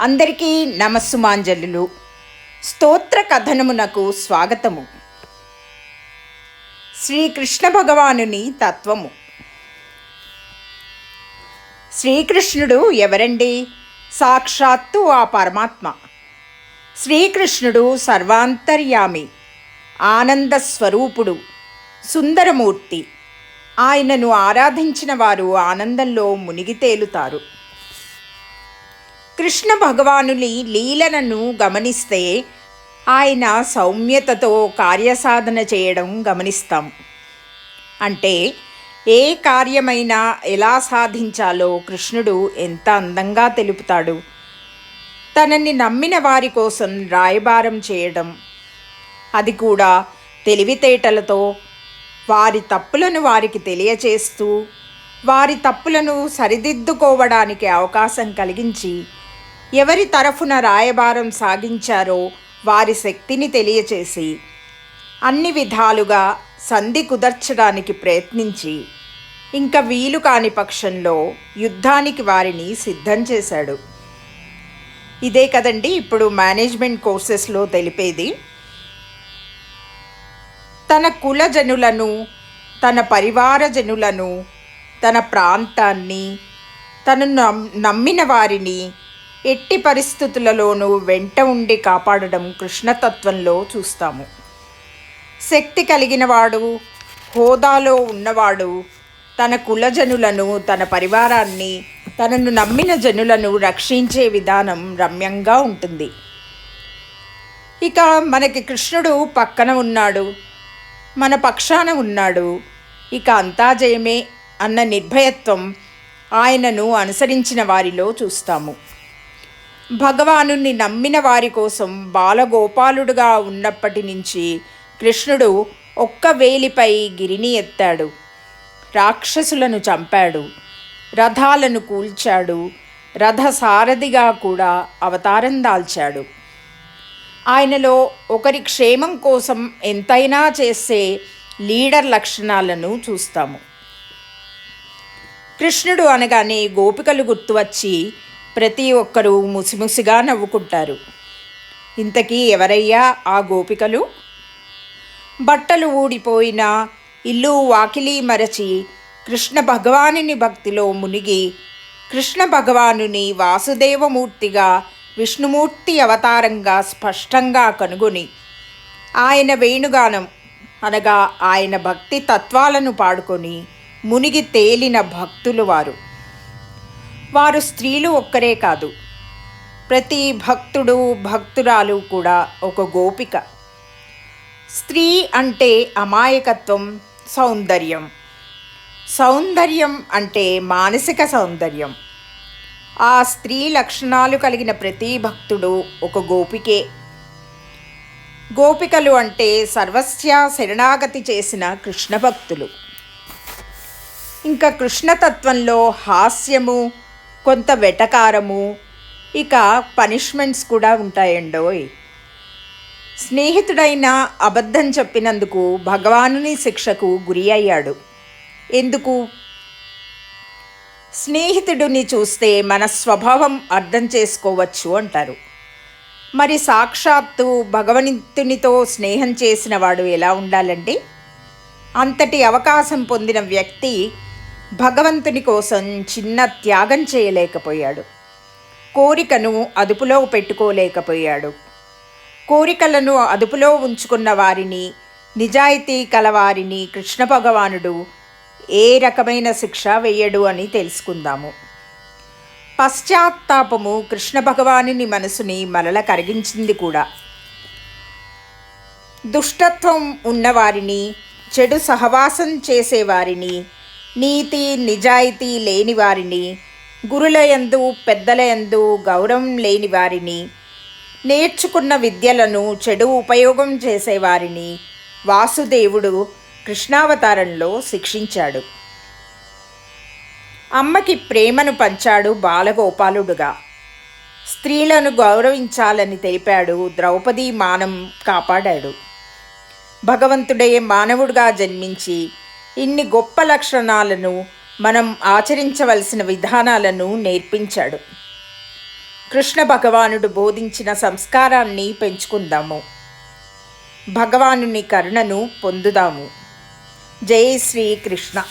అందరికీ నమస్సుమాంజలులు స్తోత్ర కథనమునకు స్వాగతము. శ్రీకృష్ణ భగవానుని తత్వము. శ్రీకృష్ణుడు ఎవరండి? సాక్షాత్తు ఆ పరమాత్మ. శ్రీకృష్ణుడు సర్వాంతర్యామి ఆనంద స్వరూపుడు సుందరమూర్తి. ఆయనను ఆరాధించిన వారు ఆనందంలో మునిగి తేలుతారు. కృష్ణ భగవానుని లీలలను గమనిస్తే ఆయన సౌమ్యతతో కార్యసాధన చేయడం గమనిస్తాం. అంటే ఏ కార్యమైనా ఎలా సాధించాలో కృష్ణుడు ఎంత అందంగా తెలుపుతాడు. తనని నమ్మిన వారి కోసం రాయబారం చేయడం. అది కూడా తెలివితేటలతో వారి తప్పులను వారికి తెలియచేస్తూ వారి తప్పులను సరిదిద్దుకోవడానికి అవకాశం కలిగించి ఎవరి తరఫున రాయబారం సాగించారో వారి శక్తిని తెలియచేసి అన్ని విధాలుగా సంధి కుదర్చడానికి ప్రయత్నించి ఇంకా వీలు కాని పక్షంలో యుద్ధానికి వారిని సిద్ధం చేశాడు. ఇదే కదండి ఇప్పుడు మేనేజ్మెంట్ కోర్సెస్లో తెలిపేది. తన కులజనులను తన పరివారజనులను తన ప్రాంతాన్ని తను నమ్- నమ్మిన వారిని ఎట్టి పరిస్థితులలోనూ వెంట ఉండి కాపాడడం కృష్ణతత్వంలో చూస్తాము. శక్తి కలిగినవాడు హోదాలో ఉన్నవాడు తన కులజనులను తన పరివారాన్ని తనను నమ్మిన జనులను రక్షించే విధానం రమ్యంగా ఉంటుంది. ఇక మనకి కృష్ణుడు పక్కన ఉన్నాడు మన పక్షాన ఉన్నాడు ఇక అంతా జయమే అన్న నిర్భయత్వం ఆయనను అనుసరించిన వారిలో చూస్తాము. భగవాను నమ్మిన వారి కోసం బాలగోపాలుడుగా ఉన్నప్పటి నుంచి కృష్ణుడు ఒక్క వేలిపై గిరిని ఎత్తాడు. రాక్షసులను చంపాడు. రథాలను కూల్చాడు. రథ సారథిగా కూడా అవతారం దాల్చాడు. ఆయనలో ఒకరి క్షేమం కోసం ఎంతైనా చేసే లీడర్ లక్షణాలను చూస్తాము. కృష్ణుడు అనగానే గోపికలు గుర్తువచ్చి ప్రతి ఒక్కరూ ముసిముసిగా నవ్వుకుంటారు. ఇంతకీ ఎవరయ్యా ఆ గోపికలు? బట్టలు ఊడిపోయిన ఇల్లు వాకిలి మరచి కృష్ణ భగవానుని భక్తిలో మునిగి కృష్ణ భగవానుని వాసుదేవమూర్తిగా విష్ణుమూర్తి అవతారంగా స్పష్టంగా కనుగొని ఆయన వేణుగానం అనగా ఆయన భక్తి తత్వాలను పాడుకొని మునిగి తేలిన భక్తులు వారు. వారు స్త్రీలు ఒక్కరే కాదు. ప్రతి భక్తుడు భక్తురాలు కూడా ఒక గోపిక. స్త్రీ అంటే అమాయకత్వం సౌందర్యం. సౌందర్యం అంటే మానసిక సౌందర్యం. ఆ స్త్రీ లక్షణాలు కలిగిన ప్రతి భక్తుడు ఒక గోపికే. గోపికలు అంటే సర్వస్య శరణాగతి చేసిన కృష్ణ భక్తులు ఇంకా కృష్ణతత్వంలో హాస్యము కొంత వెటకారము ఇక పనిష్మెంట్స్ కూడా ఉంటాయండోయ్. స్నేహితుడైన అబద్ధం చెప్పినందుకు భగవానుని శిక్షకు గురి అయ్యాడు. ఎందుకు? స్నేహితుడిని చూస్తే మన స్వభావం అర్థం చేసుకోవచ్చు అంటారు. మరి సాక్షాత్తు భగవంతునితో స్నేహం చేసిన వాడు ఎలా ఉండాలండి? అంతటి అవకాశం పొందిన వ్యక్తి భగవంతుని కోసం చిన్న త్యాగం చేయలేకపోయాడు. కోరికను అదుపులో పెట్టుకోలేకపోయాడు. కోరికలను అదుపులో ఉంచుకున్న వారిని నిజాయితీ కలవారిని కృష్ణ భగవానుడు ఏ రకమైన శిక్ష వేయడు అని తెలుసుకుందాము. పశ్చాత్తాపము కృష్ణ భగవానుని మనసుని మరల కరిగించింది కూడా. దుష్టత్వం ఉన్నవారిని చెడు సహవాసం చేసేవారిని నీతి నిజాయితీ లేని వారిని గురులయందు పెద్దలయందు గౌరవం లేని వారిని నేర్చుకున్న విద్యలను చెడు ఉపయోగం చేసేవారిని వాసుదేవుడు కృష్ణావతారంలో శిక్షించాడు. అమ్మకి ప్రేమను పంచాడు బాలగోపాలుడుగా. స్త్రీలను గౌరవించాలని తెలిపాడు ద్రౌపది మానం కాపాడాడు. భగవంతుడే మానవుడిగా జన్మించి ఇన్ని గొప్ప లక్షణాలను మనం ఆచరించవలసిన విధానాలను నేర్పించాడు. కృష్ణ భగవానుడు బోధించిన సంస్కారాన్ని పెంచుకుందాము. భగవానుని కరుణను పొందుదాము. జై శ్రీకృష్ణ